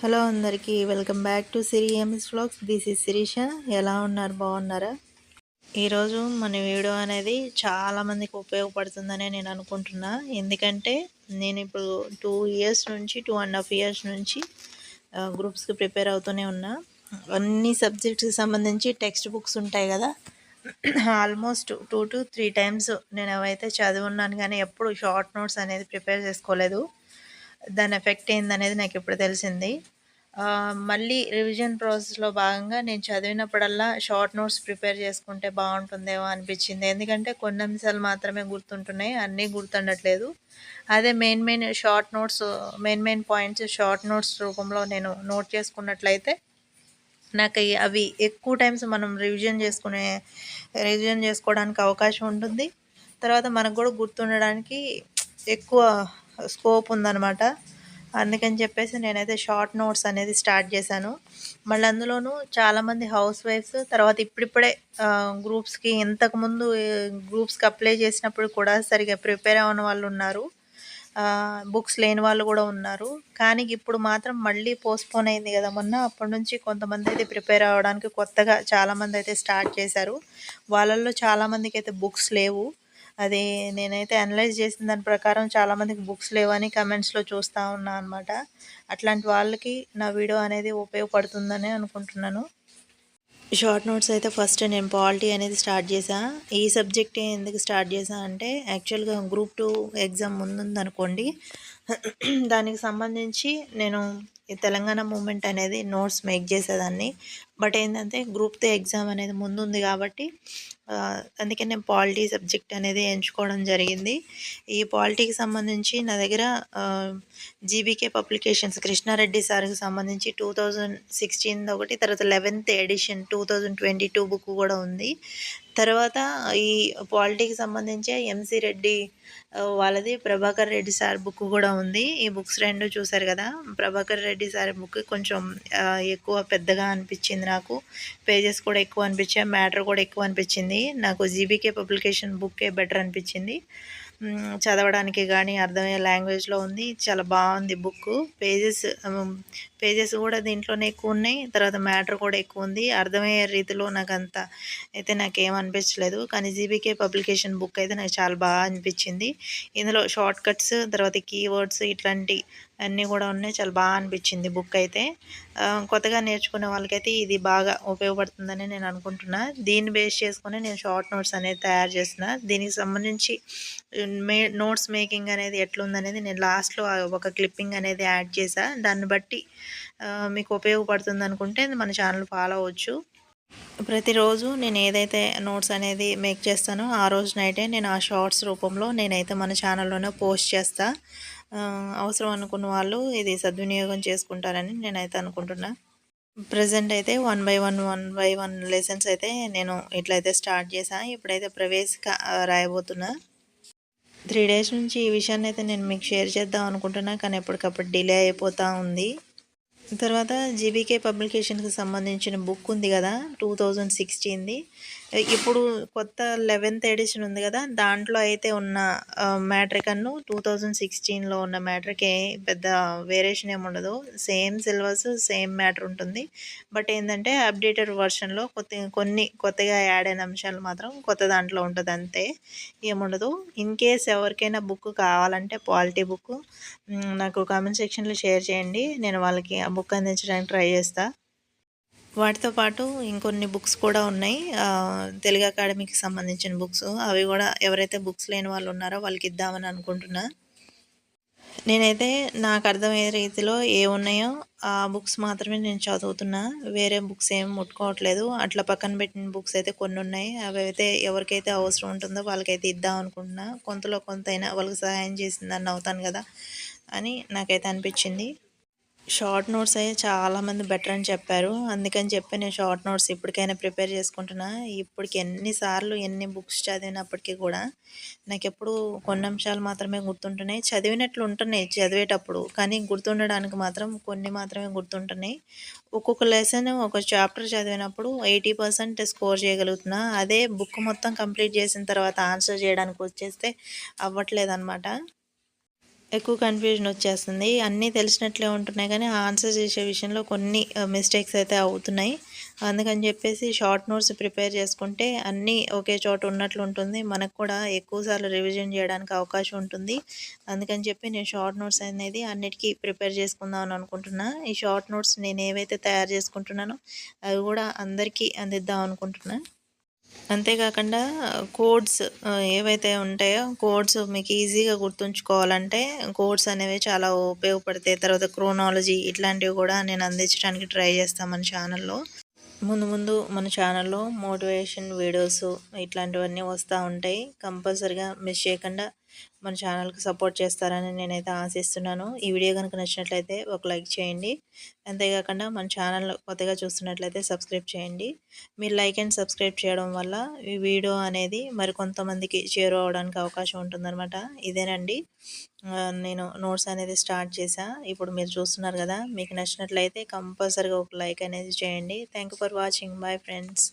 Hello అందరికీ welcome back to Siri M S vlogs. This is Sirisha. ఎలా ఉన్నారు? బాగున్నారా? ఈరోజు మన వీడియో అనేది చాలామందికి ఉపయోగపడుతుందని నేను అనుకుంటున్నా. ఎందుకంటే నేను ఇప్పుడు టూ ఇయర్స్ నుంచి టూ అండ్ హాఫ్ ఇయర్స్ నుంచి గ్రూప్స్కి ప్రిపేర్ అవుతూనే ఉన్నా. అన్ని సబ్జెక్ట్స్కి సంబంధించి టెక్స్ట్ బుక్స్ ఉంటాయి కదా. Almost two to three times నేను అవైతే చదివి ఉన్నాను కానీ ఎప్పుడు షార్ట్ నోట్స్ అనేది ప్రిపేర్ చేసుకోలేదు. దాని ఎఫెక్ట్ ఏందనేది నాకు ఇప్పుడు తెలిసింది మళ్ళీ రివిజన్ ప్రాసెస్లో భాగంగా నేను చదివినప్పుడల్లా షార్ట్ నోట్స్ ప్రిపేర్ చేసుకుంటే బాగుంటుందేమో అనిపించింది. ఎందుకంటే కొన్ని అంశాలు మాత్రమే గుర్తుంటున్నాయి అన్నీ గుర్తుండట్లేదు. అదే main main short notes main main points short notes రూపంలో నేను నోట్ చేసుకున్నట్లయితే నాకు అవి ఎక్కువ టైమ్స్ మనం రివిజన్ చేసుకునే రివిజన్ చేసుకోవడానికి అవకాశం ఉంటుంది. తర్వాత మనకు కూడా గుర్తుండడానికి ఎక్కువ స్కోప్ ఉందన్నమాట. అందుకని చెప్పేసి నేనైతే షార్ట్ నోట్స్ అనేది స్టార్ట్ చేశాను. మళ్ళీ అందులోనూ చాలామంది హౌస్ వైఫ్స్ తర్వాత ఇప్పుడిప్పుడే గ్రూప్స్కి ఇంతకుముందు గ్రూప్స్కి అప్లై చేసినప్పుడు కూడా సరిగా ప్రిపేర్ అవ్వని వాళ్ళు ఉన్నారు. బుక్స్ లేని వాళ్ళు కూడా ఉన్నారు. కానీ ఇప్పుడు మాత్రం మళ్ళీ పోస్ట్పోన్ అయింది కదా మొన్న. అప్పటి నుంచి కొంతమంది అయితే ప్రిపేర్ అవ్వడానికి కొత్తగా చాలామంది అయితే స్టార్ట్ చేశారు. వాళ్ళల్లో చాలామందికి అయితే బుక్స్ లేవు. అది నేనైతే అనలైజ్ చేసిన దాని ప్రకారం చాలామందికి బుక్స్ లేవని కమెంట్స్లో చూస్తూ ఉన్నా అనమాట అట్లాంటి వాళ్ళకి నా వీడియో అనేది ఉపయోగపడుతుందని అనుకుంటున్నాను. షార్ట్ నోట్స్ అయితే ఫస్ట్ నేను పాలిటీ అనేది స్టార్ట్ చేసా ఈ సబ్జెక్ట్ ఎందుకు స్టార్ట్ చేశాను అంటే యాక్చువల్గా గ్రూప్ టూ ఎగ్జామ్ ముందుందనుకోండి దానికి సంబంధించి నేను ఈ తెలంగాణ మూమెంట్ అనేది నోట్స్ మేక్ చేసేదాన్ని. బట్ ఏంటంటే గ్రూప్ త్రీ ఎగ్జామ్ అనేది ముందుంది కాబట్టి అందుకే నేను పాలిటీ సబ్జెక్ట్ అనేది ఎంచుకోవడం జరిగింది. ఈ పాలిటీకి సంబంధించి నా దగ్గర జీబీకే పబ్లికేషన్స్ కృష్ణారెడ్డి సార్కి సంబంధించి టూ థౌజండ్ సిక్స్టీన్ ఒకటి తర్వాత eleventh edition two thousand twenty two book కూడా ఉంది. తర్వాత ఈ పాలిటీకి సంబంధించి ఎంసీ రెడ్డి వాళ్ళది ప్రభాకర్ రెడ్డి సార్ బుక్ కూడా ఉంది. ఈ బుక్స్ రెండు చూసారు కదా? ప్రభాకర్ రెడ్డి సార్ బుక్ కొంచెం ఎక్కువ పెద్దగా అనిపించింది నాకు. పేజెస్ కూడా ఎక్కువ అనిపించాయి మ్యాటర్ కూడా ఎక్కువ అనిపించింది. నాకు జీబీకే పబ్లికేషన్ బుక్కే బెటర్ అనిపించింది. చదవడానికి కానీ అర్థమయ్యే లాంగ్వేజ్లో ఉంది. చాలా బాగుంది బుక్ పేజెస్ పేజెస్ కూడా దీంట్లోనే ఎక్కువ ఉన్నాయి. తర్వాత మ్యాటర్ కూడా ఎక్కువ ఉంది. అర్థమయ్యే రీతిలో నాకు అంత అయితే నాకు ఏమనిపించలేదు కానీ జీబీకే పబ్లికేషన్ బుక్ అయితే నాకు చాలా బాగా అనిపించింది. ఇందులో షార్ట్ కట్స్ తర్వాత కీవర్డ్స్ ఇట్లాంటి అన్నీ కూడా ఉన్నాయి. చాలా బాగా అనిపించింది బుక్ అయితే. కొత్తగా నేర్చుకునే వాళ్ళకైతే ఇది బాగా ఉపయోగపడుతుందని నేను అనుకుంటున్నా. దీన్ని బేస్ చేసుకుని నేను షార్ట్ నోట్స్ అనేది తయారు చేసిన దీనికి సంబంధించి మే నోట్స్ మేకింగ్ అనేది ఎట్లుందనేది నేను లాస్ట్లో ఒక క్లిప్పింగ్ అనేది యాడ్ చేశాను దాన్ని బట్టి మీకు ఉపయోగపడుతుంది అనుకుంటే మన ఛానల్ ఫాలో అవ్వచ్చు. ప్రతిరోజు నేను ఏదైతే నోట్స్ అనేది మేక్ చేస్తానో ఆ రోజు నైటే నేను ఆ షార్ట్స్ రూపంలో నేనైతే మన ఛానల్లోనే పోస్ట్ చేస్తా. అవసరం అనుకున్న వాళ్ళు ఇది సద్వినియోగం చేసుకుంటారని నేనైతే అనుకుంటున్నా. ప్రజెంట్ అయితే one by one one by one lessons అయితే నేను ఇట్లయితే స్టార్ట్ చేశాను ఇప్పుడైతే ప్రవేశిక రాయబోతున్నా. త్రీ డేస్ నుంచి ఈ విషయాన్ని అయితే నేను మీకు షేర్ చేద్దాం అనుకుంటున్నా కానీ ఎప్పటికప్పుడు డిలే అయిపోతూ ఉంది. తర్వాత జీబీకే పబ్లికేషన్కి సంబంధించిన బుక్ ఉంది కదా టూ థౌజండ్ సిక్స్టీన్ది. ఇప్పుడు కొత్త లెవెన్త్ ఎడిషన్ ఉంది కదా దాంట్లో అయితే ఉన్న మ్యాట్రికన్ను టూ థౌజండ్ సిక్స్టీన్లో ఉన్న మ్యాట్రికే పెద్ద వేరియేషన్ ఏమి ఉండదు. సేమ్ సిలబస్ సేమ్ మ్యాటర్ ఉంటుంది. బట్ ఏంటంటే అప్డేటెడ్ వర్షన్లో కొత్త కొన్ని కొత్తగా యాడ్ అయిన అంశాలు మాత్రం కొత్త దాంట్లో ఉంటుంది అంతే. ఏముండదు ఇన్ కేస్ ఎవరికైనా బుక్ కావాలంటే పాలిటీ బుక్ నాకు కామెంట్ సెక్షన్లో షేర్ చేయండి. నేను వాళ్ళకి ఆ బుక్ అందించడానికి ట్రై చేస్తాను వాటితో పాటు ఇంకొన్ని బుక్స్ కూడా ఉన్నాయి. తెలుగు అకాడమీకి సంబంధించిన బుక్స్. అవి కూడా ఎవరైతే బుక్స్ లేని వాళ్ళు ఉన్నారో వాళ్ళకి ఇద్దామని అనుకుంటున్నా. నేనైతే నాకు అర్థమయ్యే రీతిలో ఏ ఉన్నాయో ఆ బుక్స్ మాత్రమే నేను చదువుతున్నా. వేరే బుక్స్ ఏం ముట్టుకోవట్లేదు. అట్లా పక్కన పెట్టిన బుక్స్ అయితే కొన్ని ఉన్నాయి. అవి అయితే ఎవరికైతే అవసరం ఉంటుందో వాళ్ళకైతే ఇద్దాం అనుకుంటున్నా. కొంతలో కొంత అయినా వాళ్ళకి సహాయం చేసిందని అవుతాను కదా అని నాకైతే అనిపించింది. షార్ట్ నోట్స్ అయితే చాలామంది బెటర్ అని చెప్పారు. అందుకని చెప్పి నేను షార్ట్ నోట్స్ ఇప్పటికైనా ప్రిపేర్ చేసుకుంటున్నా. ఇప్పటికి ఎన్నిసార్లు ఎన్ని బుక్స్ చదివినప్పటికీ కూడా నాకు ఎప్పుడు కొన్ని అంశాలు మాత్రమే గుర్తుంటున్నాయి. చదివినట్లు ఉంటున్నాయి చదివేటప్పుడు కానీ గుర్తుండడానికి మాత్రం కొన్ని మాత్రమే గుర్తుంటున్నాయి. ఒక్కొక్క లెసన్ ఒక చాప్టర్ చదివినప్పుడు ఎయిటీ పర్సెంట్ స్కోర్ చేయగలుగుతున్నా. అదే బుక్ మొత్తం కంప్లీట్ చేసిన తర్వాత ఆన్సర్ చేయడానికి వచ్చేస్తే అవ్వట్లేదు అనమాట ఎక్కువ కన్ఫ్యూజన్ వచ్చేస్తుంది. అన్నీ తెలిసినట్లే ఉంటున్నాయి కానీ ఆన్సర్ చేసే విషయంలో కొన్ని మిస్టేక్స్ అయితే అవుతున్నాయి. అందుకని చెప్పేసి షార్ట్ నోట్స్ ప్రిపేర్ చేసుకుంటే అన్నీ ఒకే చోట ఉన్నట్లు ఉంటుంది. మనకు కూడా ఎక్కువసార్లు రివిజన్ చేయడానికి అవకాశం ఉంటుంది. అందుకని చెప్పి నేను షార్ట్ నోట్స్ అనేది అన్నిటికీ ప్రిపేర్ చేసుకుందాం అని అనుకుంటున్నా. ఈ షార్ట్ నోట్స్ నేను ఏవైతే తయారు చేసుకుంటున్నానో అవి కూడా అందరికీ అందిద్దాం అనుకుంటున్నాను అంతేకాకుండా కోడ్స్ ఏవైతే ఉంటాయో కోడ్స్ మీకు ఈజీగా గుర్తుంచుకోవాలంటే కోడ్స్ అనేవి చాలా ఉపయోగపడతాయి. తర్వాత క్రోనాలజీ ఇట్లాంటివి కూడా నేను అందించడానికి ట్రై చేస్తాను మన ఛానల్లో. ముందు ముందు మన ఛానల్లో మోటివేషన్ వీడియోస్ ఇట్లాంటివన్నీ వస్తూ ఉంటాయి. కంపల్సరిగా మిస్ చేయకుండా మన ఛానల్కి సపోర్ట్ చేస్తారని నేనైతే ఆశిస్తున్నాను. ఈ వీడియో కనుక నచ్చినట్లయితే ఒక లైక్ చేయండి. అంతేకాకుండా మన ఛానల్ కొత్తగా చూస్తున్నట్లయితే సబ్స్క్రైబ్ చేయండి. మీరు లైక్ అండ్ సబ్స్క్రైబ్ చేయడం వల్ల ఈ వీడియో అనేది మరి కొంతమందికి చేరువవడానికి అవకాశం ఉంటుందన్నమాట. ఇదేనండి. నేను నోట్స్ అనేది స్టార్ట్ చేశా. ఇప్పుడు మీరు చూస్తున్నారు కదా మీకు నచ్చినట్లయితే కంపల్సరీగా ఒక లైక్ అనేది చేయండి. Thank for watching. Bye friends.